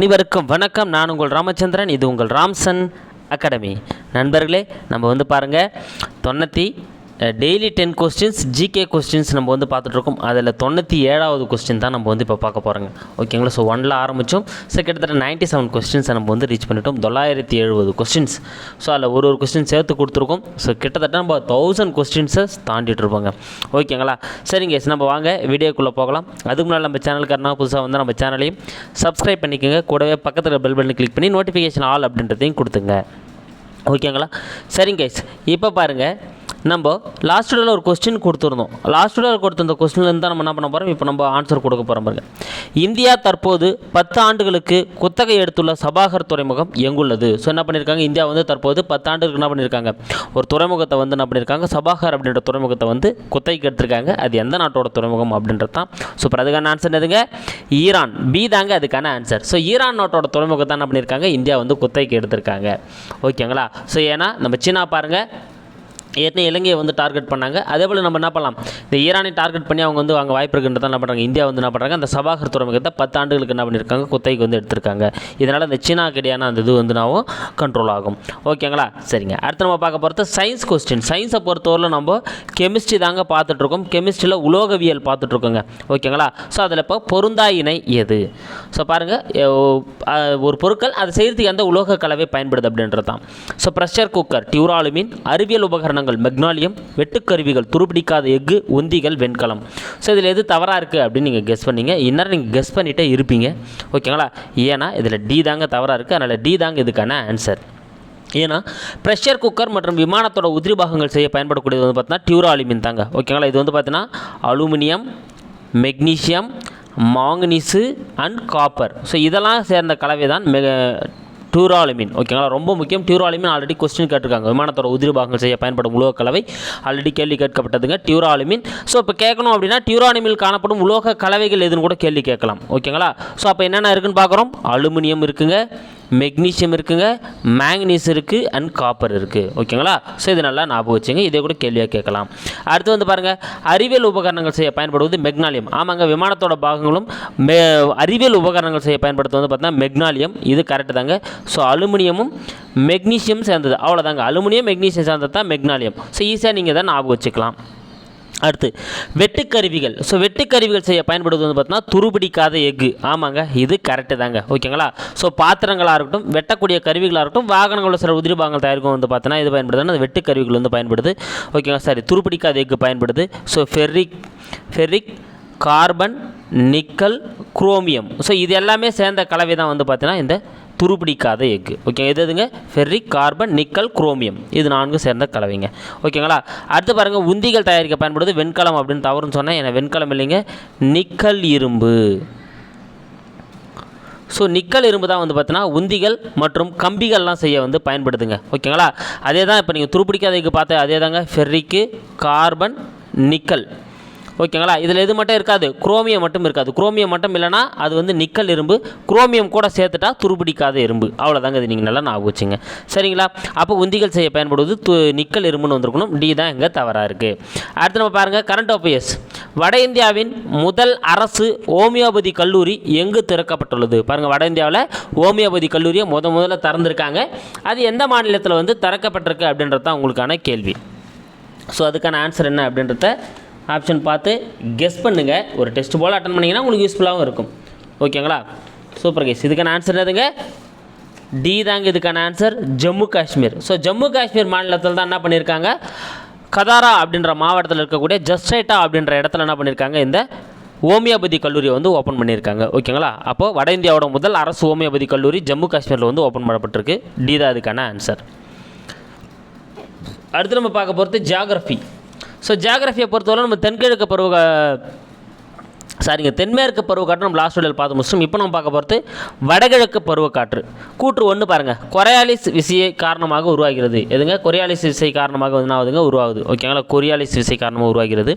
அனைவருக்கும் வணக்கம். நான் உங்கள் ராமச்சந்திரன் இது உங்கள் ராம்சன் அகாடமி. நண்பர்களே நம்ம வந்து பாருங்கள் தொண்ணூற்றி daily ten questions GK questions நம்ம வந்து பார்த்துட்ருக்கோம். அதில் தொண்ணூற்றி ஏழாவது கொஸ்டின் தான் நம்ம வந்து இப்போ பார்க்க போகிறோங்க ஓகேங்களா ஸோ ஒனில் ஆரம்பித்தோம் ஸோ கிட்டத்தட்ட நைன்ட்டி செவன் கொஸ்டின்ஸை நம்ம வந்து ரீச் பண்ணிட்டோம். தொள்ளாயிரத்தி எழுபது கொஸ்டின்ஸ் ஸோ அதில் ஒரு ஒரு கொஸ்டின் சேர்த்து கொடுத்துருக்கோம். ஸோ கிட்டத்தட்ட நம்ம தௌசண்ட் கொஸ்டின்ஸை தாண்டிட்டு இருப்போங்க ஓகேங்களா சரிங்க நம்ம வாங்க வீடியோக்குள்ளே போகலாம். அதுக்கு முன்னாடி நம்ம சேனலுக்காரனா புதுசாக வந்து நம்ம சேனலையும் சப்ஸ்கிரைப் பண்ணிக்கோங்க. கூடவே பக்கத்தில் பெல் பட்டன் கிளிக் பண்ணி நோட்டிஃபிகேஷன் ஆல் அப்படின்றதையும் கொடுத்துங்க. ஓகேங்களா சரிங்க இப்போ பாருங்கள் நம்ம லாஸ்ட் வீடியோவில் ஒரு கொஸ்டின் கொடுத்துருந்தோம். லாஸ்ட் வீடியோவில் கொடுத்துருந்த கொஸ்டின்லேருந்து தான் நம்ம என்ன பண்ண போகிறோம் இப்போ நம்ம ஆன்சர் கொடுக்க போகிறோம் பாருங்க. இந்தியா தற்போது பத்து ஆண்டுகளுக்கு குத்தகை எடுத்துள்ள சபாகர் துறைமுகம் எங்குள்ளது? ஸோ என்ன பண்ணியிருக்காங்க இந்தியா வந்து தற்போது பத்து ஆண்டுகளுக்கு என்ன பண்ணியிருக்காங்க ஒரு துறைமுகத்தை வந்து என்ன பண்ணியிருக்காங்க சபாகர் அப்படின்ற துறைமுகத்தை வந்து குத்தகைக்கு எடுத்திருக்காங்க. அது எந்த நாட்டோட துறைமுகம் அப்படின்றது தான். ஸோ இப்போ அதுக்கான ஆன்சர் எதுங்க ஈரான். பி தாங்க அதுக்கான ஆன்சர் ஸோ ஈரான் நாட்டோட துறைமுகத்தை என்ன பண்ணியிருக்காங்க இந்தியா வந்து குத்தகைக்கு எடுத்திருக்காங்க. ஓகேங்களா ஸோ ஏன்னா நம்ம சீனா பாருங்கள் ஏற்கனவே இலங்கையை வந்து டார்கெட் பண்ணாங்க. அதே போல் நம்ம என்ன பண்ணலாம்? இந்த ஈரானை டார்கெட் பண்ணி அவங்க வந்து அங்கே வாய்ப்பு இருக்குன்றத என்ன பண்ணுறாங்க இந்தியா வந்து என்ன பண்ணுறாங்க அந்த சபாகர் துறைமுகத்தை பத்து ஆண்டுகளுக்கு என்ன பண்ணியிருக்காங்க குத்தைக்கு வந்து எடுத்திருக்காங்க. இதனால் இந்த சீனாக்கு இடையான அந்த இது வந்து நாவும் கண்ட்ரோல் ஆகும். ஓகேங்களா சரிங்க. அடுத்து நம்ம பார்க்க போகிறது சயின்ஸ் கொஸ்டின் சயின்ஸை பொறுத்தவரையில் நம்ம கெமிஸ்ட்ரி தாங்க பார்த்துட்ருக்கோம் கெமிஸ்ட்ரியில் உலோகவியல் பார்த்துட்ருக்கோங்க ஓகேங்களா ஸோ அதில் இப்போ பொருந்தா இணை எது? ஸோ பாருங்கள் ஒரு பொருட்கள் அதை செய்கிறதுக்கு எந்த உலோக கலவை பயன்படுது அப்படின்றது தான் ஸோ ப்ரெஷர் குக்கர் டியூராலுமின் அறிவியல் உபகரணங்கள் மெக்னாலியம் வெட்டுக்கருவிகள் துருப்பிடிக்காத எஃகு உந்திகள் வெண்கலம். ஸோ இதில் எது தவறாக இருக்குது அப்படின்னு நீங்கள் கெஸ் பண்ணீங்க. இன்னும் நீங்கள் கெஸ் பண்ணிகிட்டே இருப்பீங்க. ஓகேங்களா ஏன்னா இதில் டி தாங்க தவறாக இருக்குது அதனால் டி தாங்க இதுக்கான ஆன்சர் ஏன்னா ப்ரெஷர் குக்கர் மற்றும் விமானத்தோட உதிரி பாகங்கள் செய்ய பயன்படக்கூடியது வந்து பார்த்தீங்கன்னா டியூராலுமின் தாங்க. ஓகேங்களா இது வந்து பார்த்தீங்கன்னா aluminium magnesium manganese and copper so இதெல்லாம் சேர்ந்த கலவை தான் மெக டியூராலுமின் ஓகேங்களா ரொம்ப முக்கியம். டியூராலுமின் ஆல்ரெடி கொஸ்டின் கேட்டிருக்காங்க. விமானத்தோட உதிரி பாகங்கள் செய்ய பயன்படும் உலோக கலவை ஆல்ரெடி கேள்வி கேட்கப்பட்டதுங்க. டியூராலுமின் ஸோ இப்போ கேட்கணும் அப்படின்னா டியூராலுமில் காணப்படும் உலோக கலவைகள் எதுன்னு கூட கேள்வி கேட்கலாம். ஓகேங்களா ஸோ அப்போ என்னென்ன இருக்குன்னு பார்க்குறோம்? அலுமினியம் இருக்குங்க. மெக்னீஷியம் இருக்குங்க மேங்கனீஸ் இருக்குது அண்ட் காப்பர் இருக்குது ஓகேங்களா ஸோ இது நல்லா ஞாபகம் வச்சுங்க. இதே கூட கேள்வியாக கேட்கலாம். அடுத்து வந்து பாருங்கள் அறிவியல் உபகரணங்கள் செய்ய பயன்படுவது மெக்னாலியம் ஆமாங்க விமானத்தோட பாகங்களும் மெ அறிவியல் உபகரணங்கள் செய்ய பயன்படுத்துவது வந்து பார்த்தீங்கன்னா மெக்னாலியம் இது கரெக்டு தாங்க. ஸோ அலுமினியமும் மெக்னீஷியம் சேர்ந்தது. அவ்வளோதாங்க அலுமினியம் மெக்னீஷியம் சேர்ந்தது தான் மெக்னாலியம் ஸோ ஈஸியாக நீங்கள் தான் ஞாபகம் வச்சுக்கலாம். அடுத்து வெட்டுக்கருவிகள். ஸோ வெட்டுக்கருவிகள் செய்ய பயன்படுவது வந்து பார்த்தீங்கன்னா துருபிடிக்காத எஃகு. ஆமாங்க இது கரெக்டு தாங்க. ஓகேங்களா? ஸோ பாத்திரங்களாக இருக்கட்டும் வெட்டக்கூடிய கருவிகளாக இருக்கட்டும் வாகனங்களோட சில உதிரி பாகங்கள் தயாரிக்கும் வந்து பார்த்தீங்கன்னா இது பயன்படுதுன்னா அது வெட்டுக்கருவிகள் வந்து பயன்படுது. ஓகேங்களா? சரி துருபிடிக்காத எஃகு பயன்படுது. So ferric ferric carbon nickel chromium so இது எல்லாமே சேர்ந்த கலவை தான் வந்து பார்த்தீங்கன்னா இந்த துருப்பிடிக்காத எஃகு. ஓகே எது எதுங்க? ஃபெர்ரிக் கார்பன் நிக்கல் குரோமியம் இது நான்கு சேர்ந்த கலவைங்க. ஓகேங்களா அடுத்து பாருங்கள் உந்திகள் தயாரிக்க பயன்படுது வெண்கலம் அப்படின்னு தவறுன்னு சொன்னேன். ஏன்னா வெண்கலம் இல்லைங்க. நிக்கல் இரும்பு. ஸோ நிக்கல் இரும்பு தான் வந்து பார்த்தீங்கன்னா உந்திகள் மற்றும் கம்பிகள்லாம் செய்ய வந்து பயன்படுத்துங்க ஓகேங்களா அதே தான் இப்போ நீங்கள் துருப்பிடிக்காத எஃகு பார்த்த அதே தாங்க ஃபெர்ரிக்கு கார்பன் நிக்கல் ஓகேங்களா? இதில் எது மட்டும் இருக்காது? குரோமியம் மட்டும் இருக்காது. குரோமியம் மட்டும் இல்லைனா அது வந்து நிக்கல் இரும்பு குரோமியம் கூட சேர்த்துட்டா துருபிடிக்காத இரும்பு. அவ்வளோதாங்க இது நீங்கள் நல்லா ஞாபகம் வச்சுங்க. சரிங்களா? அப்போ உந்திகள் செய்ய பயன்படுவது து நிக்கல் இரும்புன்னு வந்திருக்கணும். டி தான் எங்கே தவறாக இருக்குது அடுத்து நம்ம பாருங்கள் கரண்ட் அஃபேர்ஸ் வட இந்தியாவின் முதல் அரசு ஹோமியோபதி கல்லூரி எங்கு திறக்கப்பட்டுள்ளது? பாருங்கள் வட இந்தியாவில் ஹோமியோபதி கல்லூரியை முத முதல்ல திறந்திருக்காங்க. அது எந்த மாநிலத்தில் வந்து திறக்கப்பட்டிருக்கு அப்படின்றது தான் உங்களுக்கான கேள்வி. ஸோ அதுக்கான ஆன்சர் என்ன அப்படின்றத ஆப்ஷன் பார்த்து கெஸ் பண்ணுங்கள் ஒரு டெஸ்ட் போல் அட்டன் பண்ணிங்கன்னா உங்களுக்கு யூஸ்ஃபுல்லாகவும் இருக்கும். ஓகேங்களா சூப்பர் கேஸ் இதுக்கான ஆன்சர் என்னதுங்க? டி தாங்க இதுக்கான ஆன்சர் ஜம்மு காஷ்மீர். ஸோ ஜம்மு காஷ்மீர் மாநிலத்தில் தான் என்ன பண்ணியிருக்காங்க கதாரா அப்படின்ற மாவட்டத்தில் இருக்கக்கூடிய ஜஸ்டைட்டா அப்படின்ற இடத்துல என்ன பண்ணியிருக்காங்க இந்த ஹோமியோபதி கல்லூரியை வந்து ஓப்பன் பண்ணியிருக்காங்க ஓகேங்களா அப்போது வட இந்தியாவோட முதல் அரசு ஹோமியோபதி கல்லூரி ஜம்மு காஷ்மீரில் வந்து ஓப்பன் பண்ணப்பட்டிருக்கு. டி தான் அதுக்கான ஆன்சர் அடுத்து நம்ம பார்க்க போகிறது ஜியாகிரஃபி ஸோ ஜியாகிரஃபியை பொறுத்தவரை நம்ம தென்கிழக்கு பருவ சாரிங்க தென்மேற்கு பருவக்காற்று நம்ம லாஸ்ட் வீடியோவில் பார்த்து முடிச்சோம் இப்போ நம்ம பார்க்க போகிறது வடகிழக்கு பருவக்காற்று கூற்று. ஒன்று பாருங்கள் கொரியாலிஸ் விசையை காரணமாக உருவாகிறது. எதுங்க? கொரியாலிஸ் விசை காரணமாக வந்து ஆகுதுங்க? உருவாகுது. ஓகேங்களா கொரியாலிஸ் விசை காரணமாக உருவாகிறது.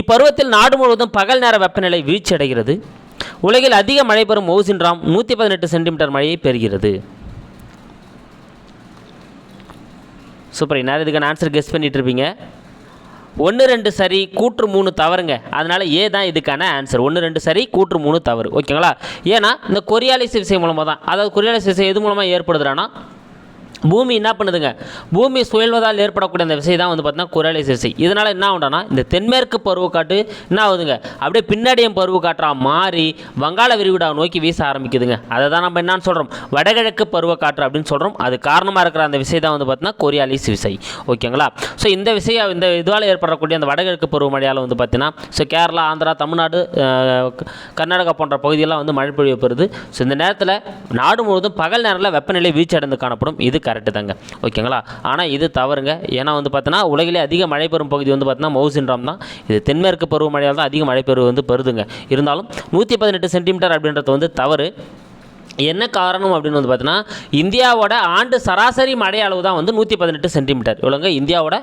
இப்பருவத்தில் நாடு முழுவதும் பகல் நேர வெப்பநிலை வீழ்ச்சி அடைகிறது. உலகில் அதிக மழை பெறும் மௌசின்ராம் நூற்றி பதினெட்டு சென்டிமீட்டர் மழையை பெறுகிறது. சூப்பர் நேரம் இதுக்கான ஆன்சர் கெஸ் பண்ணிகிட்டு இருப்பீங்க. ஒன்று ரெண்டு சரி கூற்று மூணு தவறுங்க. அதனால் ஏ தான் இதுக்கான ஆன்சர் ஒன்று ரெண்டு சரி கூற்று மூணு தவறு. ஓகேங்களா? ஏன்னா இந்த கொரியாலிஸ் விசை மூலமாக தான் அதாவது கொரியாலிஸ் விசை எது மூலமாக ஏற்படுதுறானா பூமி என்ன பண்ணுதுங்க? பூமி சுழல்வதால் ஏற்படக்கூடிய அந்த விசை தான் வந்து பார்த்தீங்கன்னா குரலை விசை இதனால் என்ன ஆகும்னா இந்த தென்மேற்கு பருவக்காற்று என்ன ஆகுதுங்க? அப்படியே பின்னாடியும் பருவக்காற்றாக மாறி வங்காள விரிகுடா நோக்கி வீச ஆரம்பிக்குதுங்க. அதை தான் நம்ம என்னன்னு சொல்கிறோம் வடகிழக்கு பருவக்காற்று அப்படின்னு சொல்கிறோம் அது காரணமாக இருக்கிற அந்த விசை தான் வந்து பார்த்தீங்கன்னா கொரியாலிஸ் விசை ஓகேங்களா? ஸோ இந்த விசையை இந்த இதுவால் ஏற்படக்கூடிய அந்த வடகிழக்கு பருவமழையால் வந்து பார்த்தீங்கன்னா ஸோ கேரளா ஆந்திரா தமிழ்நாடு க- கர்நாடகா போன்ற பகுதியெல்லாம் வந்து மழை பொழிவு பெறுது. ஸோ இந்த நேரத்தில் நாடு முழுவதும் பகல் நேரத்தில் வெப்பநிலை வீழ்ச்சி அடைந்து காணப்படும். இது கரெக்டு தாங்க. ஓகேங்களா? ஆனால் இது தவறுங்க. ஏன்னா வந்து பார்த்தீங்கன்னா உலகிலே அதிக மழை பெறும் பகுதி வந்து பார்த்தீங்கன்னா மவுசின்றாம் தான். இது தென்மேற்கு பருவமழையால் தான் அதிக மழை பெறுவது வந்து பெறுதுங்க. இருந்தாலும் நூற்றி பதினெட்டு சென்டிமீட்டர் அப்படின்றது வந்து தவறு. என்ன காரணம் அப்படின்னு வந்து பார்த்தீங்கன்னா இந்தியாவோட ஆண்டு சராசரி மழை அளவு தான் வந்து நூற்றி பதினெட்டு சென்டிமீட்டர். இவ்வளோங்க இந்தியாவோட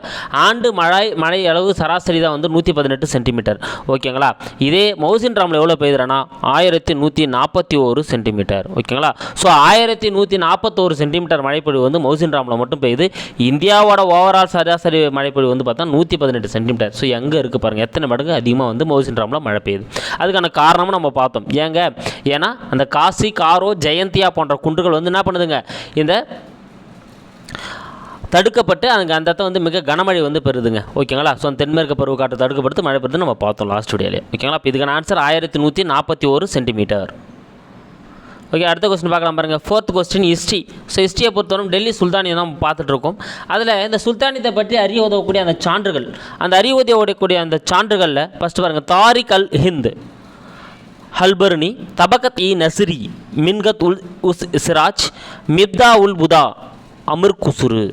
ஆண்டு மழை மழை அளவு சராசரி தான் வந்து நூற்றி பதினெட்டு சென்டிமீட்டர். ஓகேங்களா? இதே மவுசின் ராமில் எவ்வளோ பெய்யுதுறனா ஆயிரத்தி நூற்றி நாற்பத்தி ஒரு சென்டிமீட்டர். ஓகேங்களா? ஸோ ஆயிரத்தி நூற்றி நாற்பத்தோரு சென்டிமீட்டர் மழைப்பொழிவு வந்து மவுசின் ராமில் மட்டும் பெய்யுது. இந்தியாவோட ஓவரால் சராசரி மழைப்பொழிவு வந்து பார்த்தா நூற்றி பதினெட்டு சென்டிமீட்டர். ஸோ எங்கே இருக்குது பாருங்கள் எத்தனை மடங்கு அதிகமாக வந்து மவுசின் ராமில் மழை பெய்யுது. அதுக்கான காரணமும் நம்ம பார்த்தோம். ஏங்க? ஏன்னா அந்த காசி காரோ ஜெயந்தியா போன்ற குன்றுகள் வந்து என்ன பண்ணுதுங்க? இந்த தடுக்கப்பட்டு அங்கே அந்த இடத்த வந்து மிக கனமழை வந்து பெறுதுங்க. ஓகேங்களா? ஸோ தென்மேற்கு பருவக்காற்று தடுக்கப்படுத்து மழை பெறுது நம்ம பார்த்தோம் லாஸ்ட் வீடியோலே ஓகேங்களா? இப்போ இதுக்கான ஆன்சர் ஆயிரத்தி நூற்றி நாற்பத்தி ஒரு சென்டிமீட்டர் ஓகே அடுத்த கொஸ்டின் பார்க்கலாம் பாருங்கள் ஃபோர்த் கொஸ்டின் ஹிஸ்ட்ரி ஸோ ஹிஸ்ட்ரியை பொறுத்தவரை டெல்லி சுல்தானியம் தான் பார்த்துட்ருக்கோம் அதில் இந்த சுல்தானியத்தை பற்றி அறிய உதவக்கூடிய அந்த சான்றுகள் அந்த அறிய உதவக்கூடிய அந்த சான்றுகளில் ஃபஸ்ட்டு பாருங்கள் தாரிக் அல் ஹிந்து ஹல்பர்னி தபகத் இ நசிரி மின்கத் உல் உஸ் சிராஜ் மிப்தா உல் புதா அமிர் குசுரு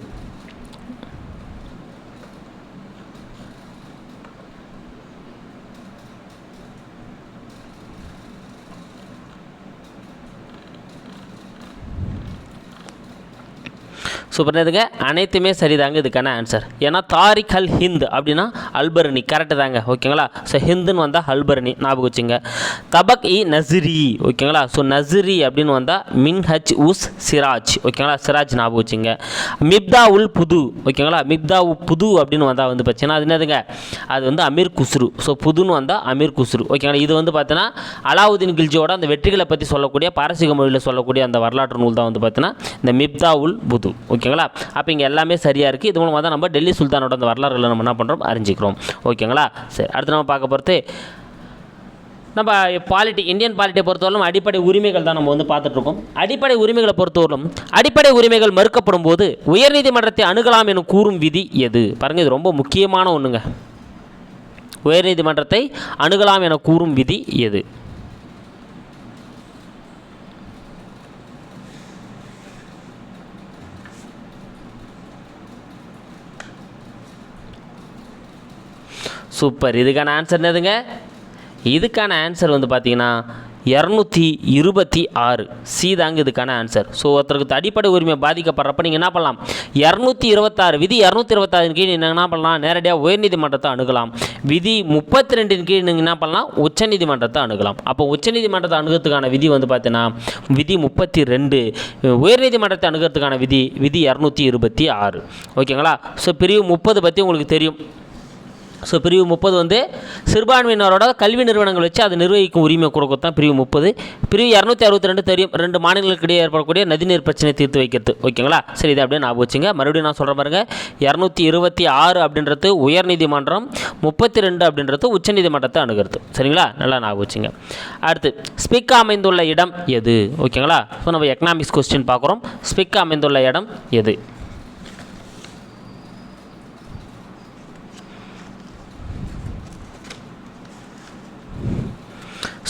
ஸோ இதுங்க அனைத்துமே சரிதாங்க இதுக்கான ஆன்சர் ஏன்னா தாரிக் அல் ஹிந்த் அப்படின்னா அல்பர்னி கரெக்டு தாங்க ஓகேங்களா? ஸோ ஹிந்துன்னு வந்தால் அல்பர்னி ஞாபகம் வச்சுங்க. தபக் இ நசிரி ஓகேங்களா? ஸோ நசிரி அப்படின்னு வந்தால் மின் ஹச் உஸ் சிராஜ் ஓகேங்களா? சிராஜ் ஞாபகம் வச்சுங்க. மிப்தா உல் புது ஓகேங்களா? மிப்தா உ புது அப்படின்னு வந்தால் வந்து பார்த்தீங்கன்னா அது என்னதுங்க? அது வந்து அமீர் குஸ்ரு. ஸோ புதுன்னு வந்தால் அமீர் குஸ்ரு ஓகேங்களா? இது வந்து பார்த்தீங்கன்னா அலாவுதீன் கில்ஜியோட அந்த வெற்றிகளை பற்றி சொல்லக்கூடிய பாரசீக மொழியில் சொல்லக்கூடிய அந்த வரலாற்று நூல் தான் வந்து பார்த்தீங்கன்னா இந்த மிப்தா உல் புது ஓகே ஓகேங்களா? அப்போ இங்கே எல்லாமே சரியாக இருக்குது இது மூலமாக தான் நம்ம டெல்லி சுல்தானோட அந்த வரலாறுகளை நம்ம என்ன பண்ணுறோம் அறிஞ்சிக்கிறோம். ஓகேங்களா? சரி அடுத்து நம்ம பார்க்க போகிறது நம்ம பாலிட்டி இந்தியன் பாலிட்டியை பொறுத்தவரைக்கும் அடிப்படை உரிமைகள் தான் நம்ம வந்து பார்த்துட்ருக்கோம் அடிப்படை உரிமைகளை பொறுத்தவரைக்கும் அடிப்படை உரிமைகள் மறுக்கப்படும் போது உயர்நீதிமன்றத்தை அணுகலாம் என கூறும் விதி எது? பாருங்கள் இது ரொம்ப முக்கியமான ஒன்றுங்க உயர்நீதிமன்றத்தை அணுகலாம் என கூறும் விதி எது? சூப்பர். இதுக்கான ஆன்சர் என்னதுங்க? இதுக்கான ஆன்சர் வந்து பார்த்தீங்கன்னா இரநூத்தி இருபத்தி ஆறு. சி தாங்க இதுக்கான ஆன்சர் ஸோ ஒருத்தருக்கு அடிப்படை உரிமை பாதிக்கப்படுறப்ப நீங்கள் என்ன பண்ணலாம்? இரநூத்தி இருபத்தாறு விதி இரநூத்தி இருபத்தாறின் கீழ் நீங்கள் என்ன பண்ணலாம்? நேரடியாக உயர்நீதிமன்றத்தை அணுகலாம். விதி முப்பத்தி ரெண்டின் கீழ் நீங்கள் என்ன பண்ணலாம்? உச்சநீதிமன்றத்தை அணுகலாம். அப்போ உச்சநீதிமன்றத்தை அணுகிறதுக்கான விதி வந்து பார்த்தீங்கன்னா விதி முப்பத்தி ரெண்டு உயர்நீதிமன்றத்தை அணுகிறதுக்கான விதி விதி இரநூத்தி இருபத்தி ஆறு. ஓகேங்களா? ஸோ பிரிவு முப்பது பற்றி உங்களுக்கு தெரியும். ஸோ பிரிவு முப்பது வந்து சிறுபான்மையினரோட கல்வி நிறுவனங்கள் வச்சு அதை நிர்வகிக்கும் உரிமை கொடுக்கறது தான் பிரிவு முப்பது. பிரிவு இரநூத்தி அறுபத்தி ரெண்டு தெரியும். ரெண்டு மாநிலங்களுக்கு இடையே ஏற்படக்கூடிய நதிநீர் பிரச்சனை தீர்த்து வைக்கிறது. ஓகேங்களா? சரி இதை அப்படியே ஞாபகம் வச்சுங்க. மறுபடியும் நான் சொல்கிற பாருங்க. இரநூத்தி இருபத்தி ஆறு அப்படின்றது உயர்நீதிமன்றம் முப்பத்தி ரெண்டு அப்படின்றது உச்சநீதிமன்றத்தை அணுகிறது. சரிங்களா? நல்லா ஞாபகம் வச்சுங்க. அடுத்து ஸ்பிக் அமைந்துள்ள இடம் எது? ஓகேங்களா? ஸோ நம்ம எக்கனாமிக்ஸ் கொஸ்டின் பார்க்குறோம். ஸ்பிக் அமைந்துள்ள இடம் எது?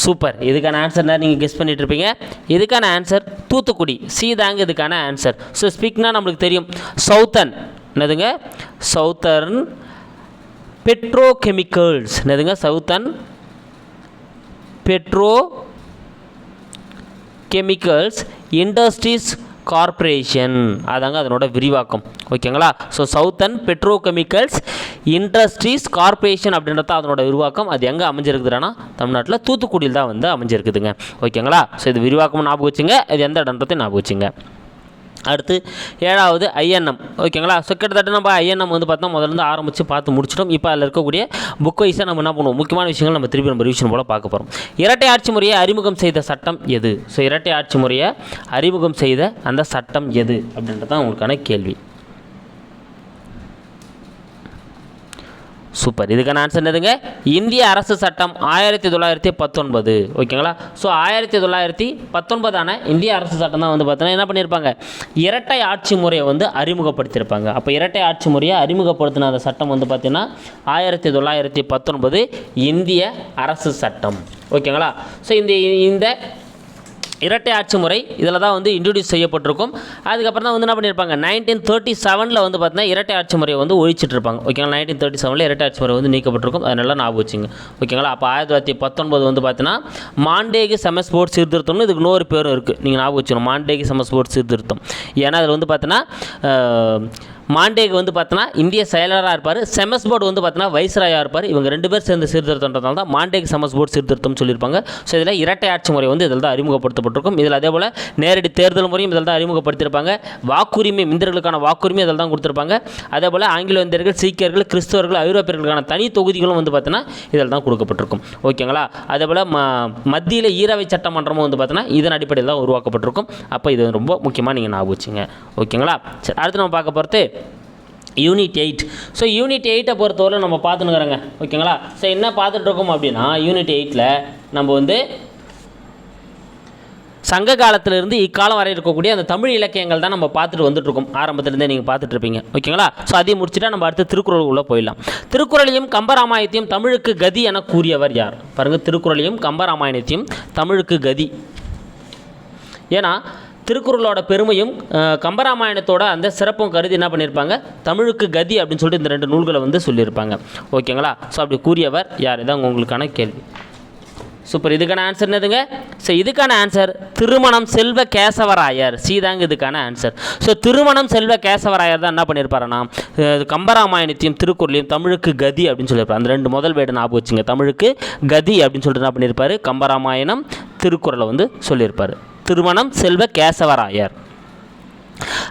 சூப்பர். இதுக்கான ஆன்சர் நீங்கள் கெஸ் பண்ணிட்டு இருப்பீங்க? இதுக்கான ஆன்சர் தூத்துக்குடி. சி தாங்க இதுக்கான ஆன்சர் ஸோ ஸ்பீக்னா நம்மளுக்கு தெரியும். சவுத்தன் என்னதுங்க? சவுத்தர்ன் பெட்ரோ கெமிக்கல்ஸ் என்னதுங்க? Southern petrochemicals industries corporation அதாங்க அதனோட விரிவாக்கம். ஓகேங்களா? So southern petrochemicals industries corporation அப்படின்றது அதனோட விரிவாக்கம். அது எங்கே அமைஞ்சிருக்குதுன்னா தமிழ்நாட்டில் தூத்துக்குடியில் தான் வந்து அமைஞ்சிருக்குதுங்க. ஓகேங்களா? ஸோ இது விரிவாக்கம் ஞாபகம் வச்சுங்க. இது எந்த இடன்றதையும் ஞாபகம் வச்சுங்க. அடுத்து ஏழாவது ஐஎன்எம். ஓகேங்களா? ஸோ கிட்டத்தட்ட நம்ம ஐஎன்எம் வந்து பார்த்தோம்னா முதல்ல இருந்து ஆரம்பித்து பார்த்து முடிச்சிட்டோம். இப்போ அதில் இருக்கக்கூடிய புக் வைஸாக நம்ம என்ன பண்ணுவோம்? முக்கியமான விஷயங்கள் நம்ம திருப்பி நம்ம ரிவிஷன் போல் பார்க்க போகிறோம் இரட்டை ஆட்சி முறையை அறிமுகம் செய்த சட்டம் எது? ஸோ இரட்டை ஆட்சி முறையை அறிமுகம் செய்த அந்த சட்டம் எது? அப்படின்றது தான் உங்களுக்கான கேள்வி. சூப்பர் இதுக்கான ஆன்சர் என்னதுங்க? இந்திய அரசு சட்டம் ஆயிரத்தி தொள்ளாயிரத்தி பத்தொன்பது. ஓகேங்களா ஸோ ஆயிரத்தி தொள்ளாயிரத்தி பத்தொன்பதான இந்திய அரசு சட்டம் தான் வந்து பார்த்தோன்னா என்ன பண்ணியிருப்பாங்க? இரட்டை ஆட்சி முறையை வந்து அறிமுகப்படுத்தியிருப்பாங்க. அப்போ இரட்டை ஆட்சி முறையை அறிமுகப்படுத்தின அந்த சட்டம் வந்து பார்த்திங்கன்னா ஆயிரத்தி தொள்ளாயிரத்தி பத்தொன்பது இந்திய அரசு சட்டம். ஓகேங்களா ஸோ இந்த இந்த இரட்டை ஆட்சி முறை இதில் தான் வந்து இன்ட்ரடியூஸ் செய்யப்பட்டிருக்கும். அதுக்கப்புறம் தான் வந்து என்ன பண்ணியிருப்பாங்க நைன்டீன் தேர்ட்டி செவனில் வந்து பார்த்தீங்கன்னா இரட்டை ஆட்சி முறையை வந்து ஒழிச்சிட்டு இருப்பாங்க ஓகேங்களா? நைன்டீன் தேர்ட்டி செவனில் இரட்டை ஆட்சி முறை வந்து நீக்கப்பட்டிருக்கும். அது நல்லா ஞாபகம் வச்சுங்க. ஓகேங்களா? அப்போ ஆயிரத்தி தொள்ளாயிரத்தி பத்தொன்பது வந்து பார்த்தீங்கன்னா மாண்டேகி சம ஸ்போர்ட்ஸ் சீர்திருத்தம்னு இதுக்கு இன்னொரு பேரும் இருக்குது நீங்கள் ஞாபகம் வச்சுக்கணும். மாண்டேகி சம ஸ்போர்ட்ஸ் சீர்திருத்தம். ஏன்னா அதில் வந்து பார்த்தீங்கன்னா மாண்டேக் வந்து பார்த்தோன்னா இந்திய செயலராக இருப்பார். செமஸ் போர்டு வந்து பார்த்தோன்னா வைஸ்ராயாக இருப்பார். இவங்க ரெண்டு பேர் சேர்ந்து சீர்திருத்தம்ன்றதால தான் மாண்டேக் செமஸ் போர்டு சீர்திருத்தம் சொல்லியிருப்பாங்க. ஸோ இதில் இரட்டை ஆட்சி முறை வந்து இதில் தான் அறிமுகப்படுத்தப்பட்டிருக்கும். இதில் அதே போல் நேரடி தேர்தல் முறையும் இதில் தான் அறிமுகப்படுத்தியிருப்பாங்க. வாக்குரிமை இந்தியர்களுக்கான வாக்குரிமை இதில் தான் கொடுத்துருப்பாங்க. அதே போல் ஆங்கில இந்தியர்கள் சீக்கியர்கள் கிறிஸ்தவர்கள் ஐரோப்பியர்களுக்கான தனி தொகுதிகளும் வந்து பார்த்தோன்னா இதில் தான் கொடுக்கப்பட்டிருக்கும். ஓகேங்களா அதே போல் ம மத்தியில் ஈரவை சட்டமன்றமும் வந்து பார்த்தோன்னா இதன் அடிப்படையில் தான் உருவாக்கப்பட்டிருக்கும். அப்போ இது ரொம்ப முக்கியமாக நீங்கள் ஞாபகம் வச்சுங்க. ஓகேங்களா சரி அடுத்து நம்ம பார்க்க போகிறது யூனிட் எயிட் ஸோ யூனிட் எயிட்டை பொறுத்தவரை நம்ம பார்த்துனுக்குறோங்க ஓகேங்களா? ஸோ என்ன பார்த்துட்ருக்கோம் அப்படின்னா யூனிட் எயிட்டில் நம்ம வந்து சங்க காலத்திலிருந்து இக்காலம் வரை இருக்கக்கூடிய அந்த தமிழ் இலக்கியங்கள் தான் நம்ம பார்த்துட்டு வந்துட்டுருக்கோம். ஆரம்பத்திலேருந்தே நீங்கள் பார்த்துட்டு இருப்பீங்க ஓகேங்களா? ஸோ அதையும் முடிச்சுட்டா நம்ம அடுத்து திருக்குறளுக்குள்ளே போயிடலாம். திருக்குறளையும் கம்பராமாயணத்தையும் தமிழுக்கு கதி என கூறியவர் யார்? பாருங்கள் திருக்குறளையும் கம்பராமாயணத்தையும் தமிழுக்கு கதி. ஏன்னா திருக்குறளோட பெருமையும் கம்பராமாயணத்தோட அந்த சிறப்பும் கருதி என்ன பண்ணியிருப்பாங்க தமிழுக்கு கதி அப்படின்னு சொல்லிட்டு இந்த ரெண்டு நூல்களை வந்து சொல்லியிருப்பாங்க. ஓகேங்களா? ஸோ அப்படி கூறியவர் யார்? இதான் உங்களுக்கான கேள்வி. சூப்பர் இதுக்கான ஆன்சர் என்னதுங்க? ஸோ இதுக்கான ஆன்சர் திருமணம் செல்வ கேசவராயர். சீதாங்க இதுக்கான ஆன்சர் ஸோ திருமணம் செல்வ கேசவராயர் தான் என்ன பண்ணியிருப்பாருன்னா கம்பராமாயணத்தையும் திருக்குறளையும் தமிழுக்கு கதி அப்படின்னு சொல்லியிருப்பார். அந்த ரெண்டு முதல் வேடு ஞாபகம் வச்சுங்க. தமிழுக்கு கதி அப்படின்னு சொல்லிட்டு என்ன பண்ணியிருப்பார் கம்பராமாயணம் திருக்குறளை வந்து சொல்லியிருப்பார். திருமணம் செல்வ கேசவராயர்.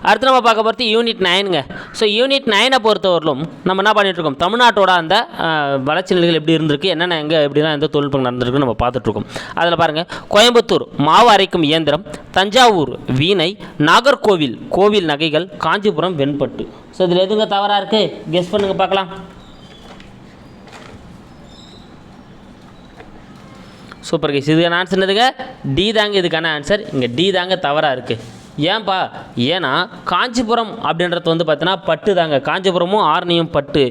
அடுத்து நம்ம பார்க்க போகிறது யூனிட் நைனுங்க ஸோ யூனிட் நைனை பொறுத்தவரையிலும் நம்ம என்ன பண்ணிகிட்ருக்கோம் இருக்கோம்? தமிழ்நாட்டோட அந்த வளர்ச்சி நிலைகள் எப்படி இருந்திருக்கு? என்னென்ன எங்கே எப்படிலாம் எந்த தொழில்நுட்பம் நடந்திருக்குன்னு நம்ம பார்த்துட்ருக்கோம் அதில் பாருங்கள் கோயம்புத்தூர் மாவு அரைக்கும் இயந்திரம் தஞ்சாவூர் வீணை நாகர்கோவில் கோவில் நகைகள் காஞ்சிபுரம் வெண்பட்டு. ஸோ இதில் எதுங்க தவறாக இருக்குது கெஸ் பண்ணுங்க பார்க்கலாம். சூப்பர் கைஸ் இதுக்கான ஆன்சர் என்னதுங்க? டி தாங்க இதுக்கான ஆன்சர் இங்கே டி தாங்க தவறாக இருக்குது ஏன்பா? ஏன்னா காஞ்சிபுரம் அப்படின்றது வந்து பார்த்தீங்கன்னா பட்டு தாங்க. காஞ்சிபுரமும் ஆரணியும் பட்டு.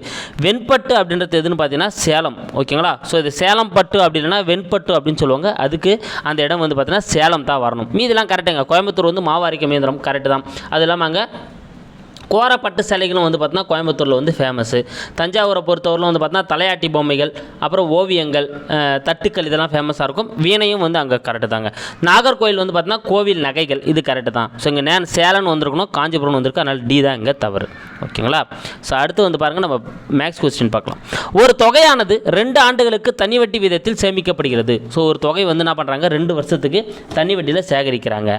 வெண்பட்டு அப்படின்றது எதுன்னு பார்த்தீங்கன்னா சேலம். ஓகேங்களா? ஸோ இது சேலம் பட்டு அப்படின்னா வெண்பட்டு அப்படின்னு சொல்லுவாங்க. அதுக்கு அந்த இடம் வந்து பார்த்தீங்கன்னா சேலம் தான் வரணும். மீதெல்லாம் கரெக்டுங்க கோயம்புத்தூர் வந்து மாவாரிக்க மேந்திரம் கரெக்டு தான். அது இல்லாமல் அங்கே கோரப்பட்டு சிலைகளும் வந்து பார்த்தீங்கன்னா கோயம்புத்தூரில் வந்து ஃபேமஸ்ஸு தஞ்சாவூரை பொறுத்தவரையிலும் வந்து பார்த்தீங்கன்னா தலையாட்டி பொம்மைகள் அப்புறம் ஓவியங்கள் தட்டுக்கள் இதெல்லாம் ஃபேமஸாக இருக்கும். வீணையும் வந்து அங்கே கரெக்டு தாங்க. நாகர்கோவில் வந்து பார்த்தீங்கன்னா கோவில் நகைகள் இது கரெக்டு தான். ஸோ இங்கே நேன் சேலன் வந்திருக்கணும் காஞ்சிபுரம் வந்திருக்கு அதனால் டி தான் இங்கே தவறு. ஓகேங்களா? ஸோ அடுத்து வந்து பாருங்கள் நம்ம மேக்ஸ் கொஸ்டின் பார்க்கலாம். ஒரு தொகையானது ரெண்டு ஆண்டுகளுக்கு தனி வட்டி விதத்தில் சேமிக்கப்படுகிறது. ஸோ ஒரு தொகை வந்து என்ன பண்ணுறாங்க ரெண்டு வருஷத்துக்கு தனி வட்டியில் சேகரிக்கிறாங்க.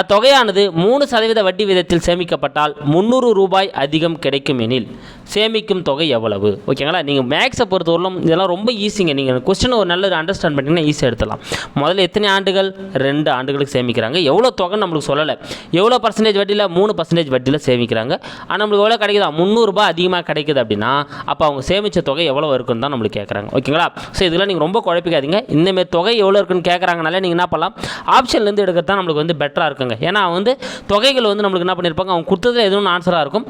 அத்தொகையானது மூணு சதவீத வட்டி விதத்தில் சேமிக்கப்பட்டால் முந்நூறு ரூபாய் அதிகம் கிடைக்கும் எனில் சேமிக்கும் தொகை எவ்வளவு? ஓகேங்களா? நீங்கள் மேக்ஸை பொறுத்தவரையிலும் இதெல்லாம் ரொம்ப ஈஸிங்க நீங்கள் கொஸ்டின் ஒரு நல்ல அண்டர்ஸ்டாண்ட் பண்ணிங்கன்னா ஈஸியாக எடுத்துலாம் முதல்ல எத்தனை ஆண்டுகள்? ரெண்டு ஆண்டுகளுக்கு சேமிக்கிறாங்க. எவ்வளோ தொகை நம்மளுக்கு சொல்லலை. எவ்வளோ பர்சன்டேஜ் வட்டியில்? மூணு பர்சன்டேஜ் வட்டியில் சேமிக்கிறாங்க. ஆனால் நம்மளுக்கு எவ்வளோ கிடைக்குதா? முந்நூறுரூபா அதிகமாக கிடைக்குது அப்படின்னா அப்போ அவங்க சேமித்த தொகை எவ்வளோ இருக்குன்னு தான் நம்மளுக்கு கேட்குறாங்க ஓகேங்களா? ஸோ இதெல்லாம் நீங்கள் ரொம்ப குழப்பிக்காதீங்க. இந்தமாரி தொகை எவ்வளோ இருக்குன்னு கேட்குறாங்கனால நீங்கள் என்ன பண்ணலாம்? ஆப்ஷன்லேருந்து எடுக்கிறது தான் நம்மளுக்கு வந்து பெட்டராக இருக்குங்க. ஏன்னா வந்து தொகைகள் வந்து நம்மளுக்கு என்ன பண்ணியிருப்பாங்க? அவங்க கொடுத்ததுல எதுவும் ஆன்சராக இருக்கும்.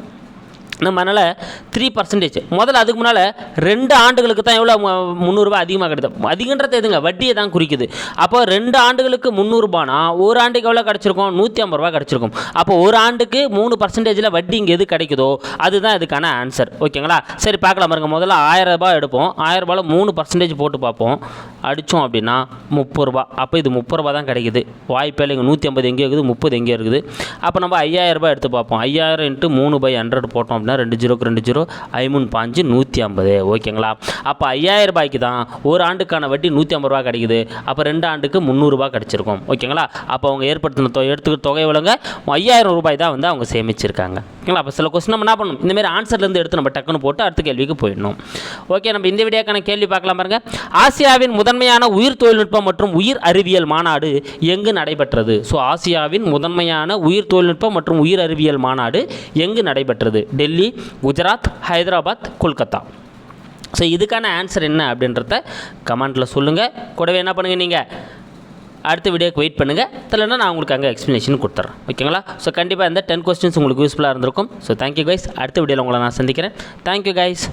நம்ம அதனால் த்ரீ பர்சன்டேஜ் முதல்ல அதுக்கு முன்னால் ரெண்டு ஆண்டுகளுக்கு தான் எவ்வளோ மு- முந்நூறுரூபா அதிகமாக கிடைக்கும் அதிகன்றது எதுங்க? வட்டியை தான் குறிக்குது. அப்போ ரெண்டு ஆண்டுகளுக்கு முந்நூறுபானா ஒரு ஆண்டுக்கு எவ்வளோ கிடச்சிருக்கும்? நூற்றி ஐம்பது ரூபா கிடச்சிருக்கும். அப்போ ஒரு ஆண்டுக்கு மூணு பர்சன்டேஜில் வட்டி இங்கே எது கிடைக்குதோ அதுதான் இதுக்கான ஆன்சர் ஓகேங்களா? சரி பார்க்கலாம் பாருங்கள் முதல்ல ஆயிரம் ரூபாய் எடுப்போம். ஆயிரம் ரூபாயில் மூணு பர்சன்டேஜ் போட்டு பார்ப்போம். அடித்தோம் அப்படின்னா முப்பது ரூபா. அப்போ இது முப்பது ரூபா தான் கிடைக்குது. வாய்ப்பே இல்லைங்க. நூற்றி ஐம்பது எங்கேயோ இருக்குது? முப்பது எங்கேயோ இருக்குது? அப்போ நம்ம ஐயாயிரம் ரூபாய் எடுத்து பார்ப்போம். ஐயாயிரம் இன்ட்டு மூணு பை ஹண்ட்ரட் போட்டோம் அப்படின்னா ரெண்டு ஜீரோக்கு ரெண்டு ஜீரோ ஐமூணு பாஞ்சு நூற்றி ஐம்பது. ஓகேங்களா? அப்போ ஐயாயிரம் ரூபாய்க்கு தான் ஒரு ஆண்டுக்கான வட்டி நூற்றி ஐம்பது ரூபா கிடைக்குது. அப்போ ரெண்டு ஆண்டுக்கு முந்நூறுரூபா கிடச்சிருக்கும். ஓகேங்களா? அப்போ அவங்க ஏற்படுத்தின தொகை எடுத்துக்க தொகை எவ்வளோங்க ஐயாயிரம் ரூபாய் தான் வந்து அவங்க சேமிச்சிருக்காங்க. ஓகேங்களா? அப்போ சில கொஸ்டின் நம்ம என்ன பண்ணணும்? இந்தமாரி ஆன்சர்லேருந்து எடுத்து நம்ம டக்குன்னு போட்டு அடுத்த கேள்விக்கு போயிடணும். ஓகே நம்ம இந்த வீடியோக்கான கேள்வி பார்க்கலாம் பாருங்கள் ஆசியாவின் முதன்மையான உயிர் மற்றும் உயிர் அறிவியல் மாநாடு எங்கு நடைபெற்றது? ஸோ ஆசியாவின் முதன்மையான உயிர் தொழில்நுட்பம் மற்றும் உயிர் அறிவியல் மாநாடு எங்கு நடைபெற்றது? டெல்லி குஜராத் ஹைதராபாத் கொல்கத்தா. ஸோ இதுக்கான ஆன்சர் என்ன அப்படின்றத கமெண்ட்டில் சொல்லுங்கள் கூடவே என்ன பண்ணுங்கள் நீங்கள் அடுத்த வீடியோக்கு வெயிட் பண்ணுங்கள் தெரியலனா நான் உங்களுக்கு அங்கே எக்ஸ்ப்ளனேஷன் கொடுத்துட்றேன் ஓகேங்களா ஸோ கண்டிப்பாக இந்த டென் கொஸ்டின்ஸ் உங்களுக்கு யூஸ்ஃபுல்லாக இருந்திருக்கும். ஸோ தேங்க்யூ கைஸ் அடுத்த வீடியோவில் உங்களை நான் சந்திக்கிறேன். Thank you guys